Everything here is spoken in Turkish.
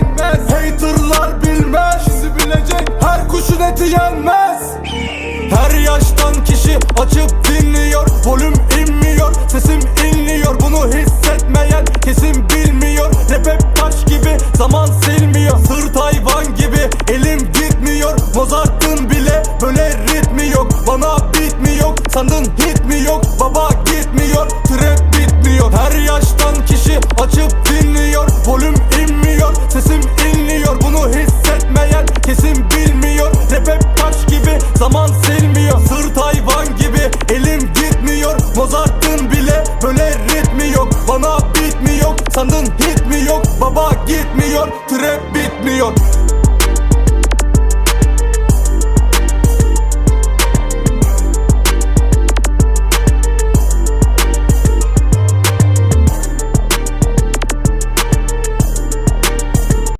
inmez Haterlar bilmez. Bizi bilecek her kuşun eti yenmez. Her yaştan kişi açıp dinliyor. Volüm inmiyor sesim inliyor. Bunu hissetmeyen kesin bilmiyor. Rap hep taş gibi zaman silmiyor. Sırt hayvan gibi elim gitmiyor. Mozart'ın bile böyle ritmi yok. Bana beat mi yok? Sandın hit mi yok? Baba gitmiyor zaman silmiyor Sırt hayvan gibi. Elim gitmiyor Mozart'ın bile böyle ritmi yok. Bana beat mi yok sandın hit mi yok? Baba gitmiyor trap bitmiyor